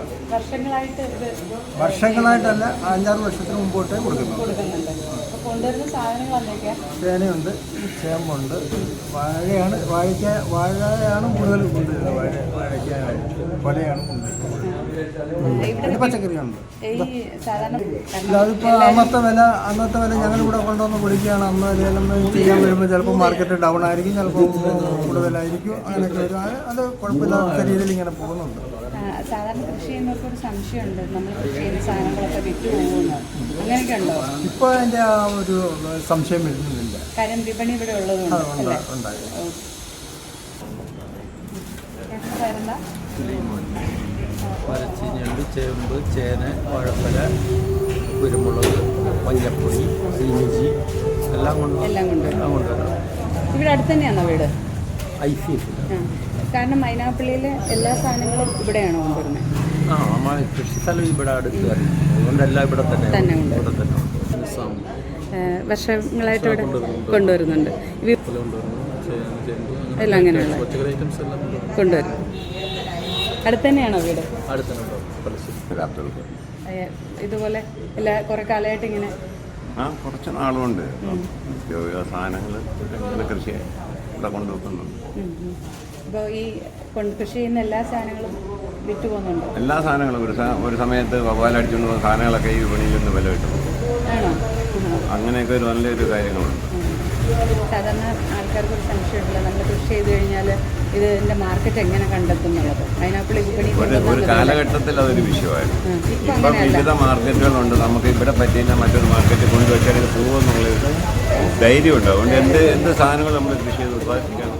ഇത് വർഷങ്ങളായിട്ടല്ല അഞ്ചാറ് വർഷത്തിന് മുമ്പോട്ടേ കൊടുക്കുന്നു കൊടുക്കുന്നുണ്ട്. ചേനയുണ്ട് ചേമ്പുണ്ട് വാഴയാണ് വാഴയ്ക്ക വാഴയാണ് കൂടുതൽ കൊണ്ടുവരുന്നത്. വാഴ വാഴയ്ക്കാണ് കൊലയാണ് കൊണ്ടുവരുന്നത്. പച്ചക്കറിയുണ്ട് അതിപ്പോൾ അന്നത്തെ വില അന്നത്തെ വില ഞങ്ങൾ ഇവിടെ കൊണ്ടുവന്ന് പൊളിക്കുകയാണ് അന്ന് ലേലം ചെയ്യാൻ വരുമ്പോൾ ചിലപ്പോൾ മാർക്കറ്റ് ഡൗൺ ആയിരിക്കും ചിലപ്പോൾ കൂടുതലായിരിക്കും അങ്ങനെയൊക്കെ വരും. അത് അത് കുഴപ്പമില്ലാത്ത രീതിയിൽ ഇങ്ങനെ പോകുന്നുണ്ട്. സാധാരണ കൃഷി ചെയ്യുന്നവർക്ക് ഒരു സംശയമുണ്ട്. നമ്മൾ കൃഷി ചെയ്യുന്ന സാധനങ്ങളൊക്കെ വിറ്റ് പോകുന്നു. അങ്ങനെയൊക്കെ ഉണ്ടോ ഇപ്പോൾ അതിന്റെ ആ ഒരു സംശയം വരുന്നില്ല. കാര്യം വിപണി ഇവിടെ ഉള്ളതുകൊണ്ട് അല്ലേ? മരച്ചീനിയുണ്ട് ചേമ്പ് ചേന വാഴപ്പല കുരുമുളക് മഞ്ഞപ്പൊടി ഇഞ്ചി എല്ലാം കൊണ്ട് എല്ലാം കൊണ്ടുവരും എല്ലാം ഇവിടെ അടുത്ത് തന്നെയാണോ വീട്? I see. കാരണം മൈനാപ്പള്ളിയിലെ എല്ലാ സാധനങ്ങളും ഇവിടെയാണോ കൊണ്ടുവരുന്നത് ആ നമ്മൾ കൃഷി സ്ഥലം ഇവിടെ അടുത്ത് ഇവിടെ തന്നെ. ഇവിടെ തന്നെ. വർഷങ്ങളായിട്ട് ഇവിടെ കൊണ്ടുവരുന്നുണ്ട്. എല്ലാം അങ്ങനെയുള്ള കൊണ്ടുവരും. അടുത്ത് തന്നെയാണോ വീട് ഇതുപോലെ എല്ലാ കുറെ കാലമായിട്ട് ഇങ്ങനെ ആ കുറച്ച് നാളുകൊണ്ട് ജൈവ സാധനങ്ങൾ ഇങ്ങനെ കൃഷി ഇവിടെ കൊണ്ടുവെക്കുന്നുണ്ട് ഇപ്പോൾ ഈ കൊണ്ട് കൃഷി ചെയ്യുന്ന എല്ലാ സാധനങ്ങളും വിറ്റ് പോകുന്നുണ്ടോ? എല്ലാ സാധനങ്ങളും ഒരു ഒരു സമയത്ത് വവ്വാലടിച്ചുകൊണ്ട് പോകുന്ന സാധനങ്ങളൊക്കെ ഈ വിപണിയിൽ നിന്ന് വില കിട്ടും. അങ്ങനെയൊക്കെ ഒരു നല്ലൊരു കാര്യങ്ങളുണ്ട്. സാധാരണ ആൾക്കാർക്ക് ഒരു സംശയമില്ല നമ്മൾ കൃഷി ചെയ്ത് കഴിഞ്ഞാൽ ഇതിന്റെ മാർക്കറ്റ് എങ്ങനെ കണ്ടെത്തും എന്നുള്ളത് പൈനാപ്പിൾ വിപണി ഒരു കാലഘട്ടത്തിൽ അതൊരു വിഷയമായിരുന്നു. ഇപ്പം വിവിധ മാർക്കറ്റുകളുണ്ട്. നമുക്ക് ഇവിടെ പറ്റുന്ന മറ്റൊരു മാർക്കറ്റ് കൊണ്ടുവച്ചാൽ ഇത് പോകുമെന്നുള്ളത് ധൈര്യമുണ്ട്. അതുകൊണ്ട് എന്ത് എന്ത് സാധനങ്ങൾ നമ്മൾ കൃഷി ചെയ്ത് ഉത്പാദിപ്പിക്കാൻ